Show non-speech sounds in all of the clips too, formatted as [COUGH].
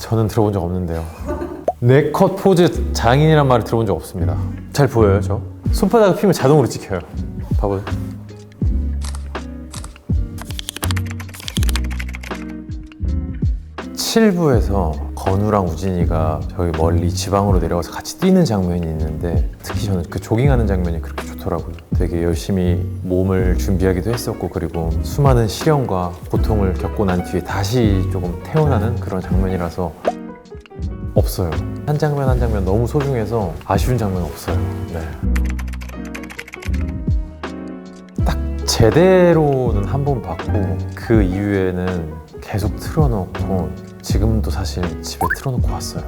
저는 들어본 적 없는데요. 네컷 포즈 장인이란 말을 들어본 적 없습니다. 잘 보여요, 저? 손바닥을 피면 자동으로 찍혀요. 봐봐요. 칠부에서 건우랑 우진이가 저기 멀리 지방으로 내려가서 같이 뛰는 장면이 있는데 특히 저는 그 조깅하는 장면이 그렇게 좋더라고요. 되게 열심히 몸을 준비하기도 했었고 그리고 수많은 시련과 고통을 겪고 난 뒤에 다시 조금 태어나는 그런 장면이라서 없어요. 한 장면 한 장면 너무 소중해서 아쉬운 장면 없어요. 네. 딱 제대로는 한 번 봤고 그 이후에는 계속 틀어놓고 지금도 사실 집에 틀어놓고 왔어요.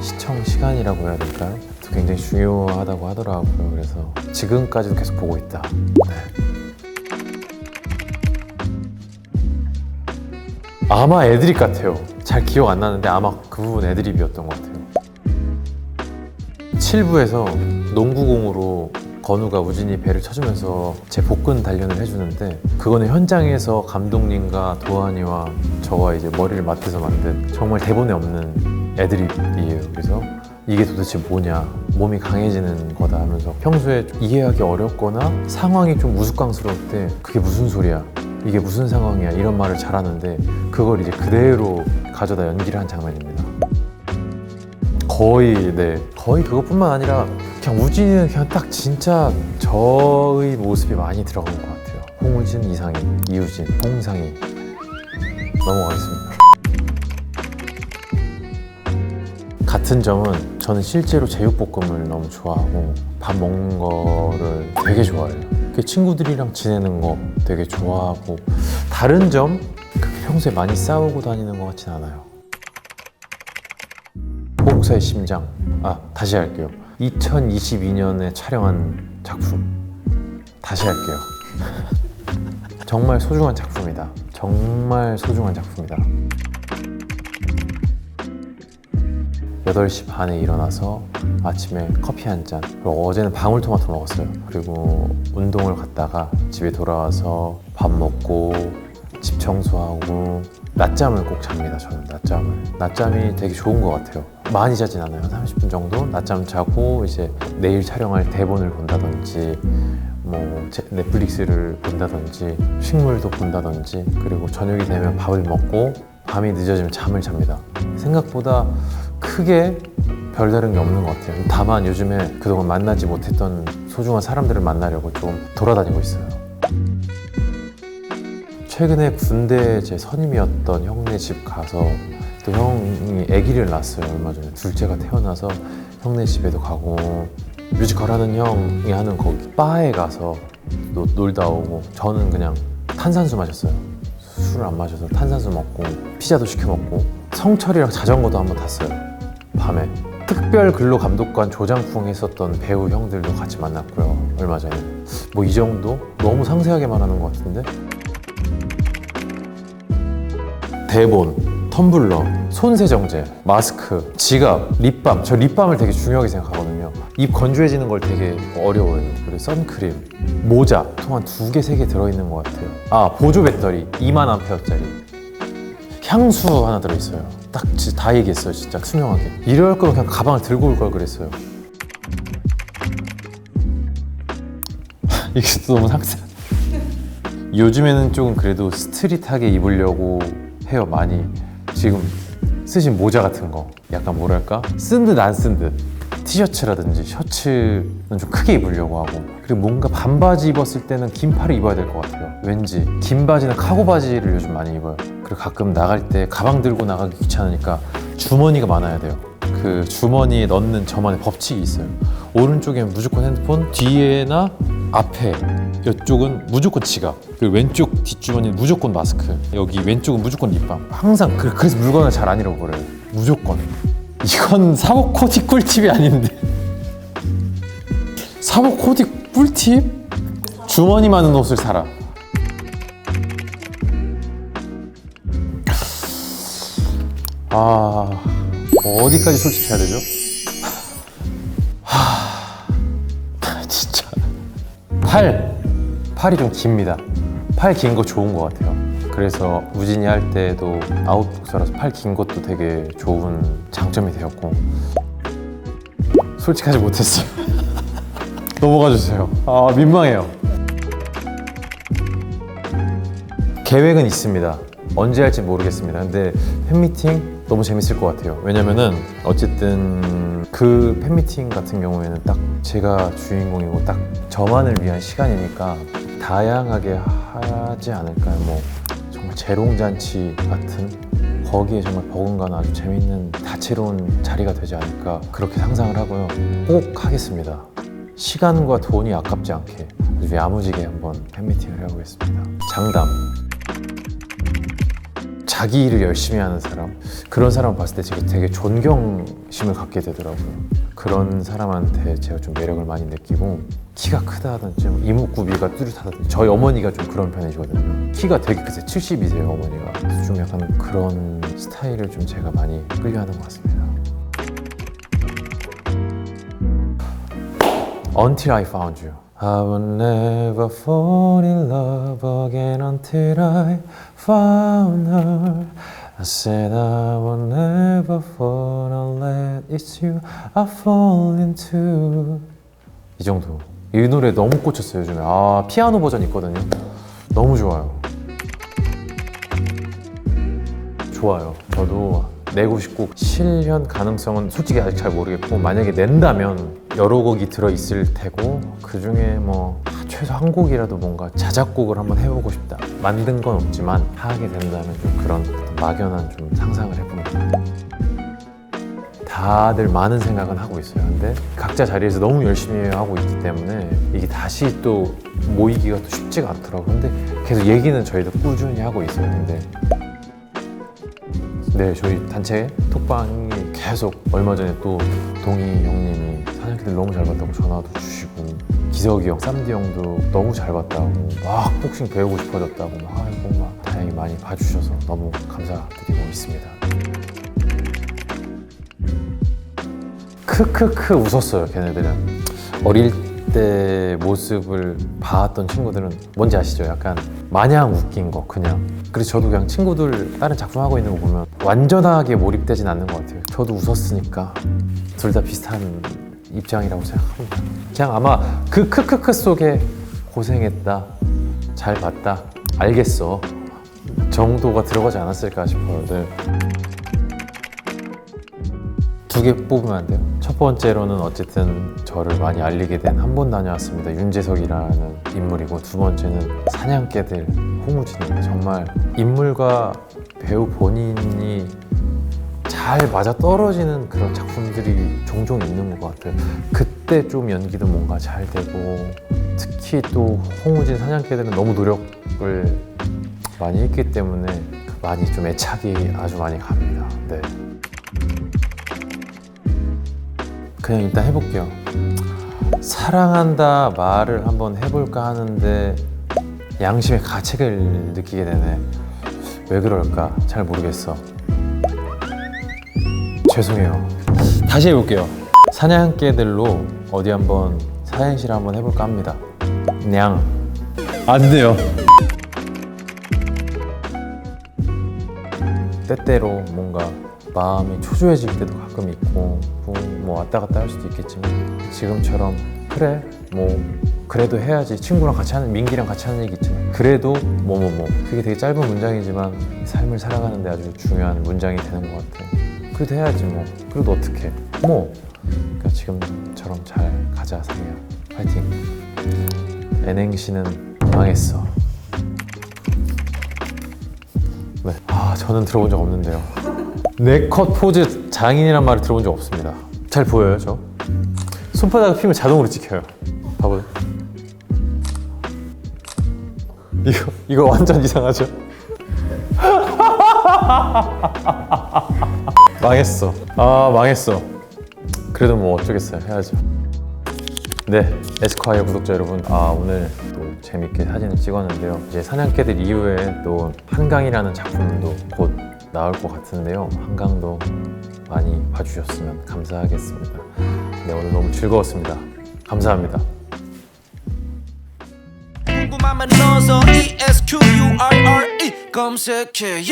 시청 시간이라고 해야 될까요? 굉장히 중요하다고 하더라고요. 그래서 지금까지도 계속 보고 있다. 네. 아마 애드립 같아요. 잘 기억 안 나는데 아마 그 부분 애드립이었던 것 같아요. 7부에서 농구공으로 건우가 우진이 배를 쳐주면서 제 복근 단련을 해주는데 그거는 현장에서 감독님과 도한이와 저와 이제 머리를 맞대서 만든 정말 대본에 없는 애드립이에요. 그래서 이게 도대체 뭐냐 몸이 강해지는 거다 하면서 평소에 좀 이해하기 어렵거나 상황이 좀 우스꽝스러울 때 그게 무슨 소리야 이게 무슨 상황이야 이런 말을 잘하는데 그걸 이제 그대로 가져다 연기를 한 장면입니다. 거의 네 거의 그것뿐만 아니라 그냥 우진이는 그냥 딱 진짜 저의 모습이 많이 들어간 것 같아요. 홍우진, 이상희, 이우진, 홍상희 넘어가겠습니다. 같은 점은 저는 실제로 제육볶음을 너무 좋아하고 밥 먹는 거를 되게 좋아해요. 그 친구들이랑 지내는 거 되게 좋아하고 다른 점 그렇게 평소에 많이 싸우고 다니는 것 같진 않아요. 보국사의 심장. 아, 다시 할게요. 2022년에 촬영한 작품. 다시 할게요. [LAUGHS] 정말 소중한 작품이다. 정말 소중한 작품이다. 8시 반에 일어나서 아침에 커피 한 잔, 그리고 어제는 방울토마토 먹었어요. 그리고 운동을 갔다가 집에 돌아와서 밥 먹고 집 청소하고 낮잠을 꼭 잡니다. 저는 낮잠을. 낮잠이 되게 좋은 것 같아요. 많이 자진 않아요. 한 30분 정도 낮잠 자고 이제 내일 촬영할 대본을 본다든지 뭐 제- 넷플릭스를 본다든지 식물도 본다든지 그리고 저녁이 되면 밥을 먹고 밤이 늦어지면 잠을 잡니다. 생각보다 크게 별다른 게 없는 것 같아요. 다만 요즘에 그동안 만나지 못했던 소중한 사람들을 만나려고 좀 돌아다니고 있어요. 최근에 군대 제 선임이었던 형네 집 가서 또 형이 아기를 낳았어요. 얼마 전에 둘째가 태어나서 형네 집에도 가고 뮤지컬 하는 형이 하는 거기 바에 가서 또 놀다 오고 저는 그냥 탄산수 마셨어요. 술을 안 마셔서 탄산수 먹고 피자도 시켜 먹고 성철이랑 자전거도 한번 탔어요. 밤에 특별 근로 감독관 조장풍 했었던 배우 형들도 같이 만났고요. 얼마 전에. 뭐 이 정도? 너무 상세하게 말하는 것 같은데? 대본, 텀블러, 손세정제, 마스크, 지갑, 립밤. 저 립밤을 되게 중요하게 생각하거든요. 입 건조해지는 걸 되게 어려워요. 그리고 선크림, 모자, 통 한 두 개, 세 개 들어있는 것 같아요. 아, 보조 배터리, 2만 암페어짜리. 향수 하나 들어있어요. 딱 다 얘기했어요. 진짜 투명하게. 이럴 거면 그냥 가방을 들고 올 걸 그랬어요. [LAUGHS] 이게 또 너무 상세. 요즘에는 조금 그래도 스트릿하게 입으려고 해요 많이 지금 쓰신 모자 같은 거 약간 뭐랄까? 쓴 듯 안 쓴 듯. 티셔츠라든지 셔츠는 좀 크게 입으려고 하고. 그리고 뭔가 반바지 입었을 때는 긴 팔을 입어야 될 것 같아요. 왠지 긴 바지는 카고 바지를 요즘 많이 입어요. 그리고 가끔 나갈 때 가방 들고 나가기 귀찮으니까 주머니가 많아야 돼요. 그 주머니에 넣는 저만의 법칙이 있어요. 오른쪽엔 무조건 핸드폰 뒤에나 앞에 이쪽은 무조건 지갑 그리고 왼쪽 뒷주머니는 무조건 마스크 여기 왼쪽은 무조건 립밤. 항상 그, 그래서 물건을 잘 안 잃어버려요. 무조건. 이건 사복 코디 꿀팁이 아닌데. 사복 코디 꿀팁? 주머니 많은 옷을 사라. 아뭐 어디까지 솔직해야 되죠? 하 [LAUGHS] 진짜. 팔 팔이 좀 깁니다 팔 긴 거 좋은 것 같아요 그래서 우진이 할 때도 아웃복서라서 팔 긴 것도 되게 좋은 장점이 되었고 솔직하지 못했어요. [LAUGHS] 넘어가 주세요. 아 민망해요. 계획은 있습니다. 언제 할지 모르겠습니다. 근데 팬미팅 너무 재밌을 것 같아요. 왜냐면은 어쨌든 그 팬미팅 같은 경우에는 딱 제가 주인공이고 딱 저만을 위한 시간이니까 다양하게 하지 않을까요? 뭐 정말 재롱잔치 같은 거기에 정말 버금가는 아주 재밌는 다채로운 자리가 되지 않을까 그렇게 상상을 하고요. 꼭 하겠습니다. 시간과 돈이 아깝지 않게 아주 야무지게 한번 팬미팅을 해보겠습니다. 장담. 자기 일을 열심히 하는 사람 그런 사람 봤을 때 제가 되게 존경심을 갖게 되더라고요. 그런 사람한테 제가 좀 매력을 많이 느끼고 키가 크다든지 뭐 이목구비가 뚜렷하다든지 저희 어머니가 좀 그런 편이시거든요. 키가 되게 크세요 70이세요 어머니가. 그래서 좀 약간 그런 스타일을 좀 제가 많이 끌려하는 것 같습니다. Until I found you. I will never fall in love again until I found her. I said I will never fall unless it's you I fall into. 이 정도. 이 노래 너무 꽂혔어요 요즘에. 아 피아노 버전 있거든요. 너무 좋아요. 좋아요. 저도 내고 싶고 실현 가능성은 솔직히 아직 잘 모르겠고 만약에 낸다면 여러 곡이 들어 있을 테고 그 중에 뭐 최소 한 곡이라도 뭔가 자작곡을 한번 해보고 싶다. 만든 건 없지만 하게 된다면 좀 그런 막연한 좀 상상을 해봅니다. 다들 많은 생각은 하고 있어요. 근데 각자 자리에서 너무 열심히 하고 있기 때문에 이게 다시 또 모이기가 또 쉽지가 않더라고요. 근데 계속 얘기는 저희도 꾸준히 하고 있어요. 근데 네, 저희 단체 톡방이 계속 얼마 전에 또 동희 형님이 사장님들 너무 잘 봤다고 전화도 주시고 기석이 형, 쌈디 형도 너무 잘 봤다고 막 복싱 배우고 싶어졌다고 막막 다행히 많이 봐주셔서 너무 감사드리고 있습니다. 크크크 웃었어요, 걔네들은. 어릴 때 모습을 봐왔던 친구들은 뭔지 아시죠? 약간 마냥 웃긴 거 그냥. 그래서 저도 그냥 친구들 다른 작품 하고 있는 거 보면 완전하게 몰입되진 않는 것 같아요. 저도 웃었으니까 둘 다 비슷한 입장이라고 생각합니다. 그냥 아마 그 크크크 속에 고생했다, 잘 봤다, 알겠어 정도가 들어가지 않았을까 싶어요. 네. 두개 뽑으면 안 돼요? 첫 번째로는 어쨌든 저를 많이 알리게 된 한 번 다녀왔습니다. 윤재석이라는 인물이고 두 번째는 사냥개들 홍우진입니다. 정말 인물과 배우 본인이 잘 맞아 떨어지는 그런 작품들이 종종 있는 것 같아요. 그때 좀 연기도 뭔가 잘 되고 특히 또 홍우진 사냥개들은 너무 노력을 많이 했기 때문에 많이 좀 애착이 아주 많이 갑니다. 네. 그냥 일단 해볼게요. 사랑한다 말을 한번 해볼까 하는데 양심의 가책을 느끼게 되네. 왜 그럴까? 잘 모르겠어. 죄송해요. 다시 해볼게요. 사냥개들로 어디 한번 사행시를 한번 해볼까 합니다. 냥. 안 돼요. 때때로 뭔가 마음이 초조해질 때도 가끔 있고 뭐, 뭐 왔다 갔다 할 수도 있겠지만 지금처럼 그래 뭐 그래도 해야지. 친구랑 같이 하는 민기랑 같이 하는 얘기 있잖아요. 그래도 뭐뭐 뭐. 그게 되게 짧은 문장이지만 삶을 살아가는데 아주 중요한 문장이 되는 것 같아요. 그래도 해야지 뭐. 그래도 어떻게 뭐. 그러니까 지금처럼 잘 가자 상이야 파이팅. N행시는 망했어. 네. 아 저는 들어본 적 없는데요 네컷 포즈 장인이란 말을 들어본 적 없습니다. 잘 보여요, 저? 손바닥을 피면 자동으로 찍혀요. 봐봐요. 이거 이거 완전 이상하죠? [LAUGHS] 망했어. 아 망했어. 그래도 뭐 어쩌겠어요. 해야죠. 네, 에스콰이어 구독자 여러분, 아 오늘 또 재밌게 사진을 찍었는데요. 이제 사냥개들 이후에 또 한강이라는 작품도 곧 나올 것 같은데요. 한강도 많이 봐주셨으면 감사하겠습니다. 네, 오늘 너무 즐거웠습니다. 감사합니다. E E 검색해.